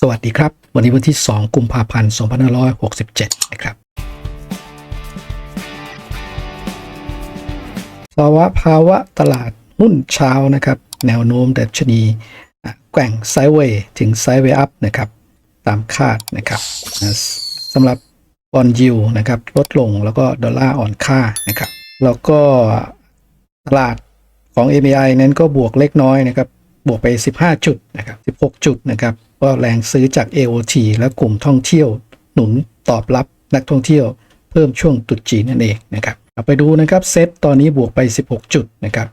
สวัสดีครับ วันนี้วันที่ 2 กุมภาพันธ์ 2567 นะครับภาวะภาวะตลาดหุ้นเช้านะครับ แนวโน้มดัชนีแกว่งไซด์เวย์ถึงไซด์เวย์อัพนะครับ ตามคาดนะครับสำหรับบอลยิวนะครับ ลดลงแล้วก็ดอลลาร์อ่อนค่านะครับ แล้วก็ตลาดของ MAI นั้นก็บวกเล็กน้อยนะครับ บวกไป 15 จุดนะครับ 16 จุดนะครับก็แรงซื้อจาก AOT และกลุ่มท่องเที่ยว หนุนตอบรับนักท่องเที่ยวเพิ่มช่วงตรุษจีนนั่นเองนะครับเอาไปดูนะครับเซตตอนนี้บวกไป 16 จุดนะครับ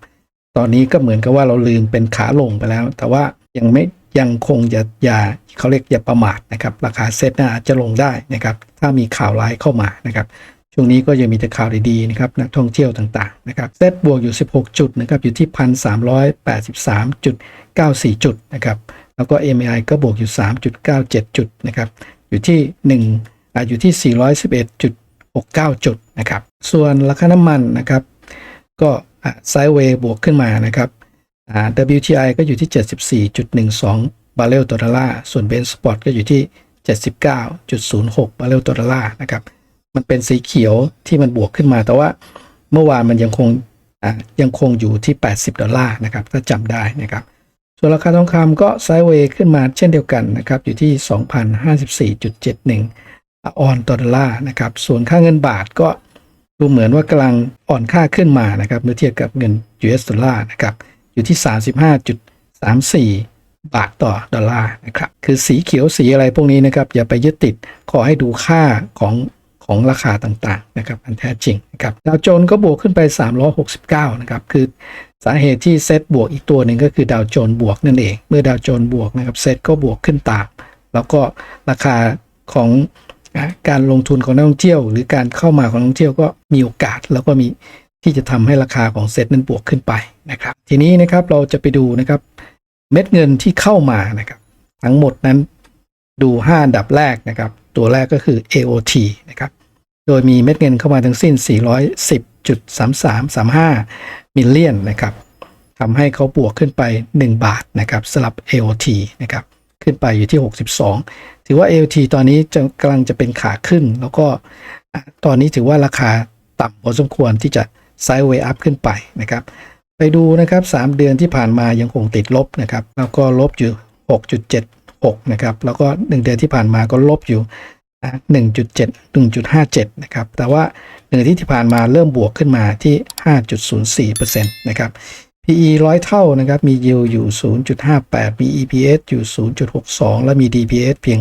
ตอนนี้ก็เหมือนกับว่าเราลืมเป็นขาลงไปแล้ว แต่ว่ายังไม่ยังคงอย่าอย่าเขาเรียกอย่าประมาทนะครับราคาเซตน่าจะลงได้นะครับถ้ามีข่าวร้ายเข้ามานะครับ ช่วงนี้ก็ยังมีแต่ข่าวดีๆนะครับนักท่องเที่ยวต่างๆนะครับเซตบวกอยู่ 16 จุดนะครับอยู่ที่ 1,383.94 จุดนะครับแล้วก็ MAI ก็บวกอยู่ 3.97 จุดนะครับอยู่ที่1ออยู่ที่ 411.69 จุดนะครับส่วนราคาน้ำมันนะครับก็ไซด์เวย์บวกขึ้นมานะครับอ่า WTI ก็อยู่ที่ 74.12 บาร์เรลต่อดอลลาร์ส่วนเบนสปอตก็อยู่ที่ 79.06 บาร์เรลต่อดอลลาร์นะครับ มันเป็นสีเขียวที่มันบวกขึ้นมา แต่ว่าเมื่อวานมันยังคงยังคงอยู่ที่ 80 ดอลลาร์นะครับ ถ้าจำได้นะครับส่วนราคาทองคำก็ไซด์เวย์ขึ้นมาเช่นเดียวกันนะครับ อยู่ที่ 2,054.71 ออนต่อดอลลาร์นะครับ ส่วนค่าเงินบาทก็ดูเหมือนว่ากำลังอ่อนค่าขึ้นมานะครับเมื่อเทียบกับเงิน US ดอลลาร์นะครับ อยู่ที่ 35.34บาทต่อดอลลาร์นะครับ คือสีเขียวสีอะไรพวกนี้นะครับ อย่าไปยึดติด ขอให้ดูค่าของ ของราคาต่างๆนะครับอันแท้จริงนะครับดาวโจนส์ก็บวกขึ้นไป 369 นะครับ คือสาเหตุที่เซตบวกอีกตัวหนึ่งก็คือดาวโจนส์บวกนั่นเอง เมื่อดาวโจนส์บวกนะครับเซตก็บวกขึ้นตาม แล้วก็ราคาของการลงทุนของนักท่องเที่ยว หรือการเข้ามาของนักท่องเที่ยวก็มีโอกาสแล้วก็มีที่จะทำให้ราคาของเซตนั้นบวกขึ้นไปนะครับ ทีนี้นะครับเราจะไปดูนะครับเม็ดเงินที่เข้ามานะครับ ทั้งหมดนั้นดู 5 อันดับแรกนะครับ ตัวแรกก็คือ AOT นะครับ โดยมีเม็ดเงินเข้ามาทั้งสิ้น 410.3335 มิลเลียนนะครับทำให้เขาบวกขึ้นไป 1 บาทนะครับสำหรับ AOT นะครับขึ้นไปอยู่ที่ 62 ถือว่า AOT ตอนนี้จะกำลังจะเป็นขาขึ้น แล้วก็ตอนนี้ถือว่าราคาต่ำพอสมควรที่จะไซด์เวย์อัพขึ้นไปนะครับไปดูนะครับ 3 เดือนที่ผ่านมายังคงติดลบนะครับแล้วก็ลบอยู่ 6.76 นะครับแล้วก็ 1 เดือนที่ผ่านมาก็ลบอยู่ อะ1.7 1.57นะครับ แต่ว่า1เดือนที่ผ่านมาเริ่มบวกขึ้นมาที่5.04%นะครับ PE ร้อยเท่านะครับ มี yield อยู่ 0.58 มี EPS อยู่ 0.62 และมี DPS เพียง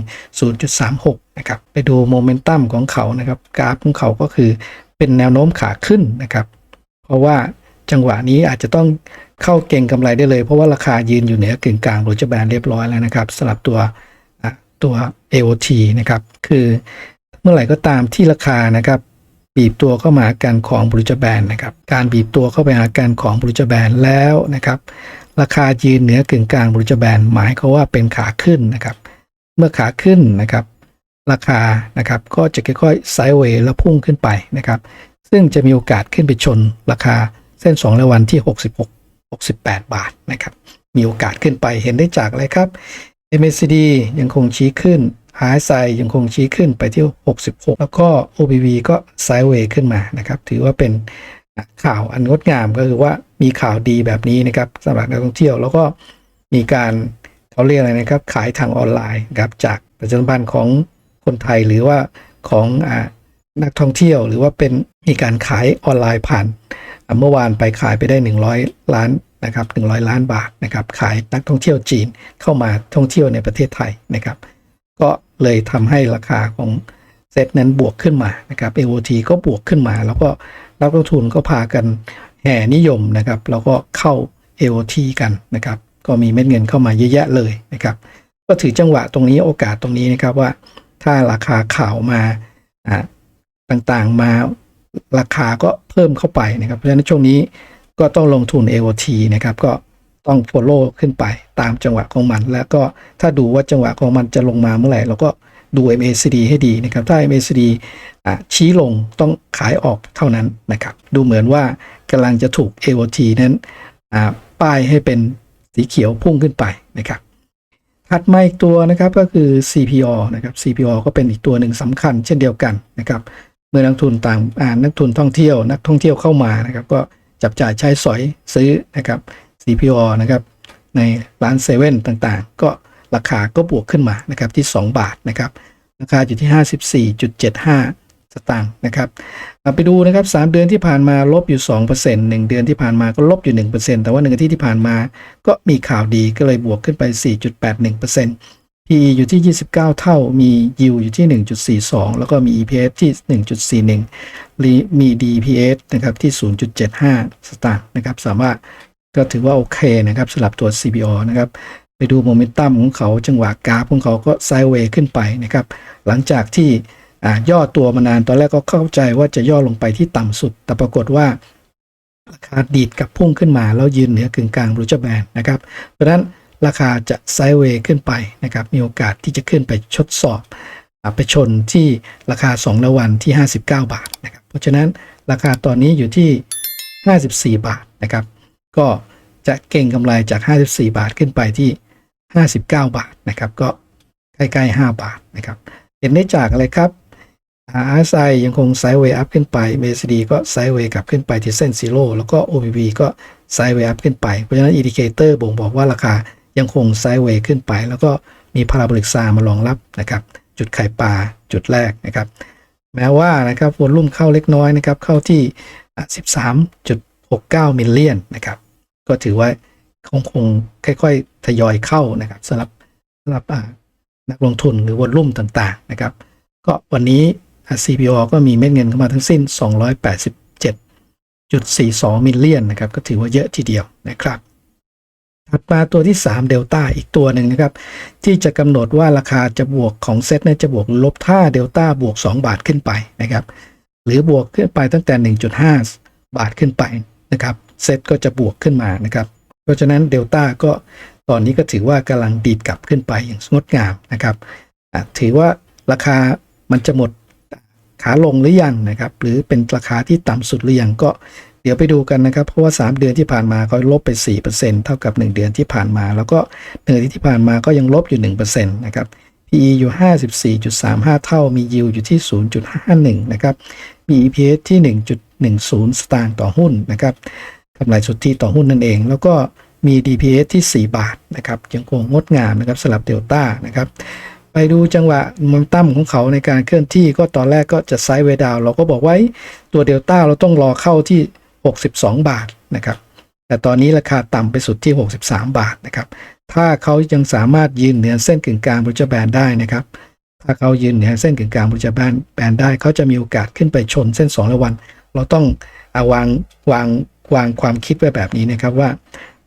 0.36 นะครับ ไปดูโมเมนตัมของเขานะครับ กราฟของเขาก็คือเป็นแนวโน้มขาขึ้นนะครับ เพราะว่าจังหวะนี้อาจจะต้องเข้าเก่งกำไรได้เลย เพราะว่าราคายืนอยู่เหนือกึ่งกลางโรจแบนเรียบร้อยแล้วนะครับสำหรับตัวตัว AOT นะครับคือเมื่อไหร่ก็ตามที่ราคานะครับบีบตัวเข้ามาหากันของบริจแบนนะครับการบีบตัวเข้าไปหากันของบริจแบนแล้วนะครับราคายืนเหนือกึ่งกลางบริจแบนหมายเขาว่าเป็นขาขึ้นนะครับเมื่อขาขึ้นนะครับราคานะครับก็จะค่อยๆไซด์เวย์แล้วพุ่งขึ้นไปนะครับซึ่งจะมีโอกาสขึ้นไปชนราคาเส้น2ระวันที่ 66 68 บาทนะครับมีโอกาสขึ้นไปเห็นได้จากอะไรครับ MACD ยังคงชี้ขึ้น RSI ยังคงชี้ขึ้นไปที่ 66 แล้วก็ OBV ก็ไซด์เวย์ขึ้นมานะครับ ถือว่าเป็นข่าวอันงดงามก็คือว่ามีข่าวดีแบบนี้นะครับสำหรับนักท่องเที่ยว แล้วก็มีการเขาเรียกอะไรนะครับ ขายทางออนไลน์ครับจากประชาสัมพันธ์ของคนไทยหรือว่าของอนักท่องเที่ยว หรือว่าเป็นมีการขายออนไลน์ผ่าน เมื่อวานไปขายไปได้ 100 ล้าน นะครับ100 ล้านบาทนะครับขายนักท่องเที่ยวจีนเข้ามาท่องเที่ยวในประเทศไทยนะครับ ก็เลยทำให้ราคาของเซตนั้นบวกขึ้นมานะครับ AOT ก็บวกขึ้นมา แล้วก็นักลงทุนก็พากันแห่นิยมนะครับ แล้วก็เข้า AOT กันนะครับ ก็มีเม็ดเงินเข้ามาเยอะแยะเลยนะครับ ก็ถือจังหวะตรงนี้โอกาสตรงนี้นะครับว่า ถ้าราคาข่าวมาอ่าต่างๆมาราคาก็เพิ่มเข้าไปนะครับ เพราะฉะนั้นช่วงนี้ ก็ต้องลงทุน AOT นะครับก็ต้อง follow ขึ้นไปตามจังหวะของมัน แล้วก็ถ้าดูว่าจังหวะของมันจะลงมาเมื่อไหร่เราก็ดู MACD ให้ดีนะครับ ถ้า MACD อะชี้ลงต้องขายออกเท่านั้นนะครับ ดูเหมือนว่ากำลังจะถูก AOT นั้นป้ายให้เป็นสีเขียวพุ่งขึ้นไปนะครับถัดมาอีกตัวนะครับก็คือ CPO นะครับ CPO ก็เป็นอีกตัวหนึ่งสำคัญเช่นเดียวกันนะครับ เมื่อนักทุนต่างนักทุนท่องเที่ยว นักท่องเที่ยวเข้ามานะครับ ก็ จับจ่ายใช้สอยซื้อนะครับ CPO นะครับในร้านเซเว่นต่างๆ ก็ราคาก็บวกขึ้นมานะครับที่ 2 บาทนะครับราคาอยู่ที่ 54.75 สตางค์นะครับเอาไปดูนะครับ 3 เดือนที่ผ่านมาลบอยู่ 2% 1 เดือนที่ผ่านมาก็ลบอยู่ 1%แต่ว่า1อาทิตย์ที่ผ่านมาก็มีข่าวดีก็เลยบวกขึ้นไป 4.81% PE อยู่ที่ 29 เท่า มี yield อยู่ที่ 1.42 แล้วก็มี EPS ที่ 1.41รีมี DPS นะครับที่ 0.75 สตางค์นะครับ สามารถก็ถือว่าโอเคนะครับสำหรับตัว CPO นะครับ ไปดูโมเมนตัมของเขาจังหวะกราฟของเขาก็ไซด์เวย์ขึ้นไปนะครับ หลังจากที่ย่อตัวมานานตอนแรกก็เข้าใจว่าจะย่อลงไปที่ต่ำสุด แต่ปรากฏว่าราคาดีดกลับพุ่งขึ้นมา แล้วยืนเหนือกึ่งกลางบรูจแบนนะครับ เพราะฉะนั้น ราคาจะไซด์เวย์ขึ้นไปนะครับ มีโอกาสที่จะขึ้นไปชดสอบไปชนที่ราคา2ระวันที่ 59 บาทนะครับ เพราะฉะนั้นราคาตอนนี้อยู่ที่ 54 บาทนะครับ ก็จะเก่งกำไรจาก 54 บาทขึ้นไปที่ 59 บาทนะครับ ก็ใกล้ๆ 5 บาทนะครับ เห็นได้จากอะไรครับ RSI ยังคงไซด์เวย์อัพขึ้นไป MACD ก็ไซด์เวย์กลับขึ้นไปที่เส้นซีโร่แล้วก็ OPV ก็ไซด์เวย์อัพขึ้นไป เพราะฉะนั้นอินดิเคเตอร์บ่งบอกว่าราคา ยังคงไซด์เวย์ขึ้นไป แล้วก็มีพาราโบลิกซามารองรับนะครับจุดไข่ปลาจุดแรกนะครับ แม้ว่านะครับวอลุ่มเข้าเล็กน้อยนะครับเข้าที่ 13.69 มิลเลียนนะครับก็ถือว่าคงคงค่อยๆ ทยอยเข้านะครับสำหรับสำหรับนักลงทุนหรือวอลุ่มต่างๆนะครับก็วันนี้ CPO ก็มีเม็ดเงินเข้ามาทั้งสิ้น 287.42 มิลเลียนนะครับก็ถือว่าเยอะทีเดียวนะครับ ถัดมาตัวที่ 3 เดลต้าอีกตัวหนึ่งนะครับ ที่จะกำหนดว่าราคาจะบวกของเซ็ตเนี่ยจะบวกลบถ้าเดลต้าบวก 2 บาทขึ้นไปนะครับ หรือบวกขึ้นไปตั้งแต่ 1.5 บาทขึ้นไปนะครับเซ็ตก็จะบวกขึ้นมานะครับ เพราะฉะนั้นเดลต้าก็ตอนนี้ก็ถือว่ากำลังดีดกลับขึ้นไปอย่างงดงามนะครับถือว่าราคามันจะหมดขาลงหรือยังนะครับ หรือเป็นราคาที่ต่ำสุดหรือยังก็ เดี๋ยวไปดูกันนะครับ เพราะว่า 3 เดือนที่ผ่านมาเขาลบไป 4%เท่ากับ 1 เดือนที่ผ่านมา แล้วก็1เดือนที่ผ่านมาก็ยังลบอยู่1%นะครับ PE อยู่ 54.35 เท่า มี yield อยู่ที่ 0.51 นะครับ มี EPS ที่ 1.10 สตางค์ต่อหุ้นนะครับกำไรสุทธิต่อหุ้นนั่นเอง แล้วก็มี DPS ที่ 4 บาทนะครับ ยังคงงดงามนะครับสำหรับเดลต้านะครับ ไปดูจังหวะมเมนตั้มของเขาในการเคลื่อนที่ก็ตอนแรกก็จะไซด์เวดาวเราก็บอกไว้ตัวเดลต้าเราต้องรอเข้าที่ 62 บาทนะครับ แต่ตอนนี้ราคาต่ำไปสุดที่ 63 บาทนะครับ ถ้าเขายังสามารถยืนเหนือเส้นกึ่งกลางบริจแบนได้นะครับ ถ้าเขายืนเหนือเส้นกึ่งกลางบริจแบนแบนได้เขาจะมีโอกาสขึ้นไปชนเส้น2ระวัน เราต้องเอาวางวางวางความคิดไว้แบบนี้นะครับว่า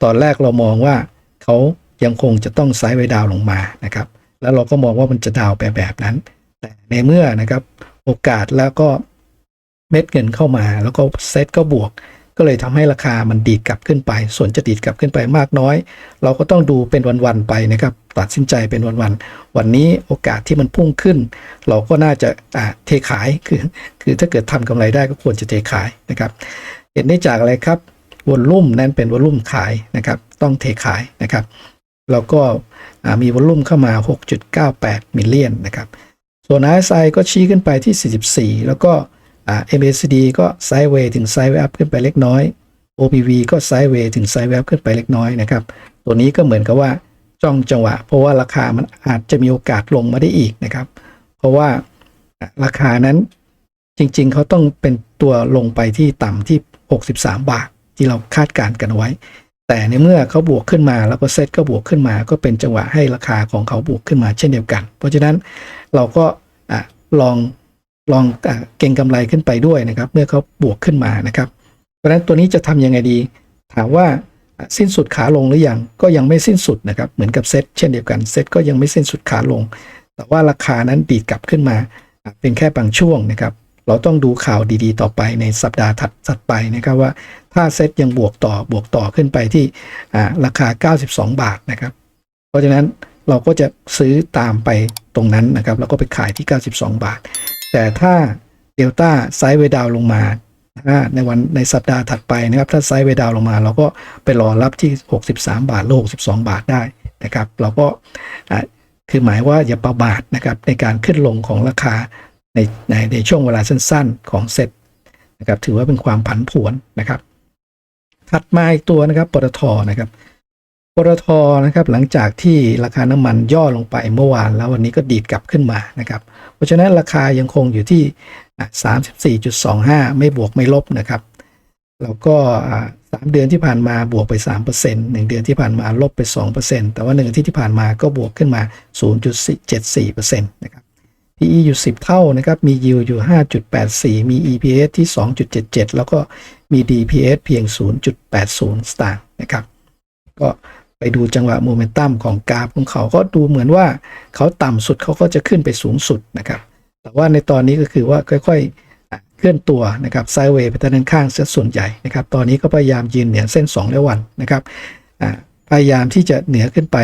ตอนแรกเรามองว่าเขายังคงจะต้องไซด์ไวดาวลงมานะครับ แล้วเราก็มองว่ามันจะดาวไปแบบนั้น แต่ในเมื่อนะครับโอกาสแล้วก็ เม็ดเงินเข้ามา แล้วก็เซ็ตก็บวก ก็เลยทำให้ราคามันดีดกลับขึ้นไป ส่วนจะดีดกลับขึ้นไปมากน้อย เราก็ต้องดูเป็นวันๆไปนะครับตัดสินใจเป็นวันๆวันนี้โอกาสที่มันพุ่งขึ้น เราก็น่าจะอ่าเทขายคือ คือถ้าเกิดทำกำไรได้ก็ควรจะเทขายนะครับ เห็นได้จากอะไรครับวอลลุ่มนั้นเป็นวอลลุ่มขายนะครับ ต้องเทขายนะครับแล้วก็มีวอลลุ่มเข้ามา 6.98มิลเลียนนะครับ ส่วน RSI ก็ชี้ขึ้นไปที่ 44 แล้วก็ MACD ก็ไซด์เวย์ถึงไซด์เวย์อัพขึ้นไปเล็กน้อย OPV ก็ไซด์เวย์ถึงไซด์เวย์อัพขึ้นไปเล็กน้อยนะครับ ตัวนี้ก็เหมือนกับว่าจ้องจังหวะ เพราะว่าราคามันอาจจะมีโอกาสลงมาได้อีกนะครับ เพราะว่าราคานั้นจริงๆ เขาต้องเป็นตัวลงไปที่ต่ำที่ 63 บาท ที่เราคาดการณ์กันไว้ แต่ในเมื่อเขาบวกขึ้นมาแล้วก็เซตก็บวกขึ้นมา ก็เป็นจังหวะให้ราคาของเขาบวกขึ้นมาเช่นเดียวกัน เพราะฉะนั้นเราก็อะลอง ลองเก็งกำไรขึ้นไปด้วยนะครับ เมื่อเขาบวกขึ้นมานะครับ เพราะฉะนั้นตัวนี้จะทำยังไงดี ถามว่าสิ้นสุดขาลงหรือยังก็ยังไม่สิ้นสุดนะครับ เหมือนกับเซ็ตเช่นเดียวกันเซ็ตก็ยังไม่สิ้นสุดขาลง แต่ว่าราคานั้นดีดกลับขึ้นมา เป็นแค่บางช่วงนะครับ เราต้องดูข่าวดีๆ ต่อไปในสัปดาห์ถัดถัดไปนะครับว่าถ้าเซ็ตยังบวกต่อบวกต่อขึ้นไปที่อ่าราคา 92 บาทนะครับ เพราะฉะนั้นเราก็จะซื้อตามไปตรงนั้นนะครับ แล้วก็ไปขายที่ 92 บาท แต่ถ้าเดลต้าไซด์เวดาวลงมาถ้าในวันในสัปดาห์ถัดไปนะครับ ถ้าไซด์เวดาวลงมา เราก็ไปรอรับที่ 63 บาทหรือ62 บาทได้นะครับ เราก็คือหมายว่าอย่าประมาทนะครับในการขึ้นลงของราคาในในในช่วงเวลาสั้นๆ ของเซ็ตนะครับถือว่าเป็นความผันผวนนะครับ ถัดมาอีกตัวนะครับปตทนะครับปตทนะครับหลังจากที่ราคาน้ำมันย่อลงไปเมื่อวานแล้ววันนี้ก็ดีดกลับขึ้นมานะครับ เพราะฉะนั้นราคายังคงอยู่ที่อะ34.25 ไม่บวกไม่ลบนะครับ แล้วก็อ่าสามเดือนที่ผ่านมาบวกไป3%หนึ่งเดือนที่ผ่านมาลบไป 2%แต่ว่าหนึ่งอาทิตย์ที่ผ่านมาก็บวกขึ้นมา 0.74%นะครับ PE อยู่ 10 เท่านะครับ มี yield อยู่ 5.84 มี EPS ที่ 2.77 แล้วก็มี DPS เพียง 0.80 สตางค์นะครับ ก็ ไปดูจังหวะโมเมนตัมของกราฟของเขาก็ดูเหมือนว่าเขาต่ำสุดเขาก็จะขึ้นไปสูงสุดนะครับ แต่ว่าในตอนนี้ก็คือว่าค่อยๆ เคลื่อนตัวนะครับไซด์เวย์ไปทางด้านข้างเสียส่วนใหญ่นะครับ ตอนนี้ก็พยายามยืนเหนือเส้น2และวันนะครับพยายามที่จะเหนือขึ้นไป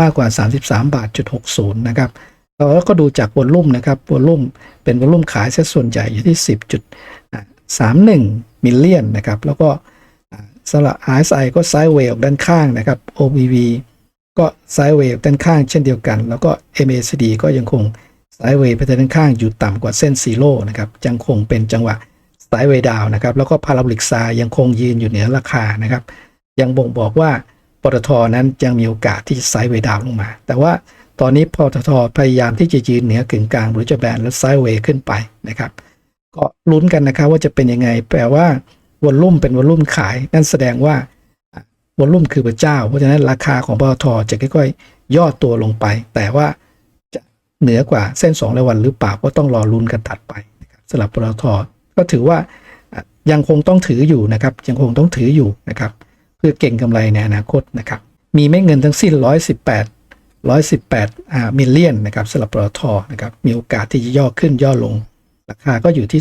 มากกว่า 33 บาทจุด60 นะครับแล้วก็ดูจากวอลลุ่มนะครับวอลลุ่มเป็นวอลลุ่มขายเสียส่วนใหญ่อยู่ที่ 10.31 มิลเลียนนะครับ แล้วก็ สำหรับ RSI ก็ไซด์เวย์ออกด้านข้างนะครับ OBV ก็ไซด์เวย์ด้านข้างเช่นเดียวกัน แล้วก็ MACD ก็ยังคงไซด์เวย์ไปทางด้านข้างอยู่ต่ำกว่าเส้นซีโร่นะครับยังคงเป็นจังหวะไซด์เวย์ดาวนะครับ แล้วก็พาราบลิกซายังคงยืนอยู่เหนือราคานะครับ ยังบ่งบอกว่าปตทนั้นยังมีโอกาสที่จะไซด์เวย์ดาวลงมา แต่ว่าตอนนี้ปตทพยายามที่จะยืนเหนือกึ่งกลางหรือจะแบนและไซด์เวย์ขึ้นไปนะครับ ก็ลุ้นกันนะครับว่าจะเป็นยังไงแปลว่า วอลลุ่มเป็นวอลลุ่มขาย นั่นแสดงว่าวอลลุ่มคือพระเจ้า เพราะฉะนั้นราคาของปตทจะค่อยๆ ย่อตัวลงไป แต่ว่าจะเหนือกว่าเส้น2แลวันหรือเปล่าก็ต้องรอลุ้นกันตัดไปนะครับสำหรับปตทก็ถือว่ายังคงต้องถืออยู่นะครับยังคงต้องถืออยู่นะครับ เพื่อเก่งกำไรในอนาคตนะครับ มีเม็ดเงินทั้งสิ้น 118 118อ่ามิลเลียนนะครับสำหรับปตทนะครับมีโอกาสที่จะย่อขึ้นย่อลง ราคาก็อยู่ที่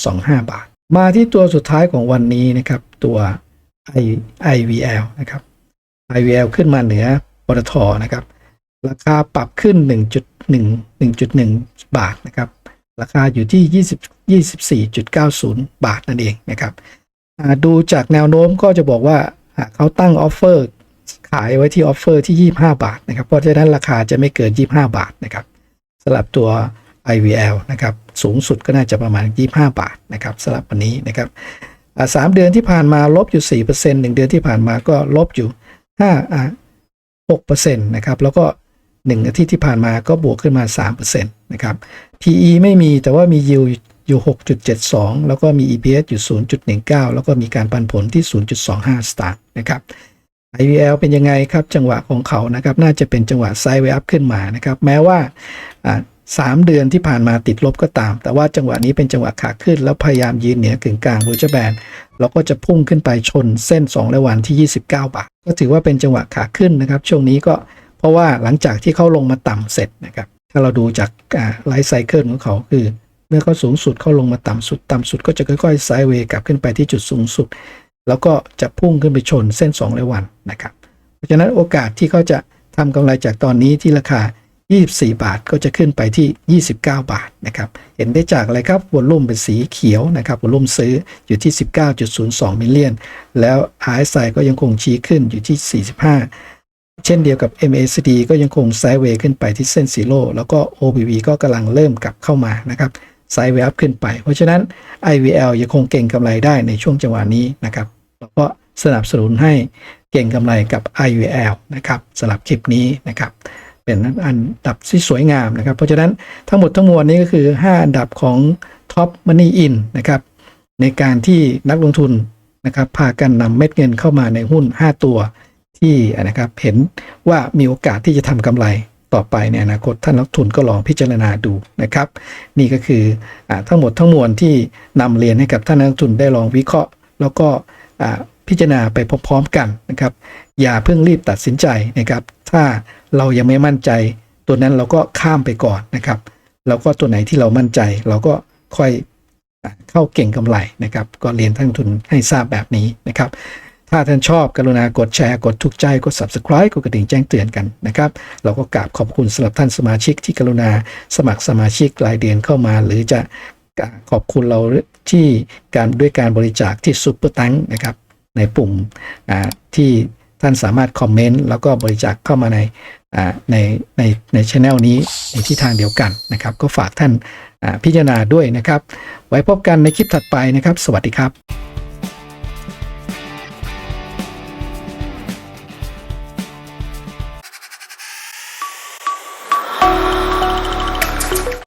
34.25 บาท มาที่ตัวสุดท้ายของวันนี้นะครับ ตัว I IVL นะครับ IVL ขึ้นมาเหนือปตทนะครับ ราคาปรับขึ้น 1.1 1.1 บาทนะครับ ราคาอยู่ที่ 20 24.90 บาทนั่นเองนะครับดูจากแนวโน้มก็จะบอกว่าอ่าเขาตั้งออฟเฟอร์ขายไว้ที่ออฟเฟอร์ที่ 25 บาทนะครับ เพราะฉะนั้นราคาจะไม่เกิน 25 บาทนะครับสำหรับตัว IVL นะครับสูงสุดก็น่าจะประมาณ 25 บาทนะครับสำหรับวันนี้นะครับสามเดือนที่ผ่านมาลบอยู่4%หนึ่งเดือนที่ผ่านมาก็ลบอยู่5อ่า6%นะครับแล้วก็ 1 อาทิตย์ที่ผ่านมาก็บวกขึ้นมา 3%นะครับ PE ไม่มีแต่ว่ามี yield อยู่ 6.72 แล้วก็มี EPS อยู่ 0.19 แล้วก็มีการปันผลที่ 0.25 สตางค์นะครับ IVL เป็นยังไงครับจังหวะของเขานะครับ น่าจะเป็นจังหวะไซด์เวอัพขึ้นมานะครับ แม้ว่า อ่าสามเดือนที่ผ่านมาติดลบก็ตาม แต่ว่าจังหวะนี้เป็นจังหวะขาขึ้น แล้วพยายามยืนเหนือกึ่งกลางรูจแบนแล้วก็จะพุ่งขึ้นไปชนเส้น2และวันที่ 29 บาท ก็ถือว่าเป็นจังหวะขาขึ้นนะครับ ช่วงนี้ก็เพราะว่าหลังจากที่เขาลงมาต่ำเสร็จนะครับ ถ้าเราดูจากไลฟ์ไซเคิลของเขาคือ เมื่อเขาสูงสุดเขาลงมาต่ำสุดต่ำสุดก็จะค่อยๆไซด์เวย์กลับขึ้นไปที่จุดสูงสุด แล้วก็จะพุ่งขึ้นไปชนเส้น2และวันนะครับ เพราะฉะนั้นโอกาสที่เขาจะทำกำไรจากตอนนี้ที่ราคา 24 บาทก็จะขึ้นไปที่ 29 บาทนะครับ เห็นได้จากอะไรครับวอลลุ่มเป็นสีเขียวนะครับวอลลุ่มซื้ออยู่ที่ 19.02 มิลเลียน แล้ว RSI ก็ยังคงชี้ขึ้นอยู่ที่ 45 เช่นเดียวกับ MACD ก็ยังคงไซด์เวย์ขึ้นไปที่เส้นซีโร่แล้วก็ OBV ก็กำลังเริ่มกลับเข้ามานะครับไซด์เวย์อัพขึ้นไป เพราะฉะนั้น IVL ยังคงเก่งกำไรได้ในช่วงจังหวะนี้นะครับแล้วก็สนับสนุนให้เก่งกำไรกับ IVL นะครับสำหรับคลิปนี้นะครับ เป็นอันดับที่สวยงามนะครับ เพราะฉะนั้นทั้งหมดทั้งมวลนี้ก็คือ 5 อันดับของ Top Money In นะครับในการที่นักลงทุนนะครับพากันนำเม็ดเงินเข้ามาในหุ้น 5 ตัวที่นะครับเห็นว่ามีโอกาสที่จะทำกำไรต่อไปในอนาคตท่านนักทุนก็ลองพิจารณาดูนะครับ นี่ก็คืออทั้งหมดทั้งมวลที่นำเรียนให้กับท่านนักทุนได้ลองวิเคราะห์ แล้วก็พิจารณาไปพร้อมๆกันนะครับ อย่าเพิ่งรีบตัดสินใจนะครับ ถ้า เรายังไม่มั่นใจ ตัวนั้นเราก็ข้ามไปก่อนนะครับ แล้วก็ตัวไหนที่เรามั่นใจ เราก็ค่อยเข้าเก่งกำไรนะครับ ก็เรียนท่านทุนให้ทราบแบบนี้นะครับ ถ้าท่านชอบกรุณากดแชร์ กดถูกใจ กด subscribe กดกระดิ่งแจ้งเตือนกันนะครับ เราก็กราบขอบคุณสำหรับท่านสมาชิกที่กรุณาสมัครสมาชิกรายเดือนเข้ามา หรือจะขอบคุณเราที่การด้วยการบริจาคที่ซุปเปอร์ตังนะครับในปุ่มที่ ท่านสามารถคอมเมนต์แล้วก็บริจาคเข้ามาในในในในช anel นี้ในทิศทางเดียวกันนะครับ ก็ฝากท่านพิจารณาด้วยนะครับ ไว้พบกันในคลิปถัดไปนะครับ สวัสดีครับ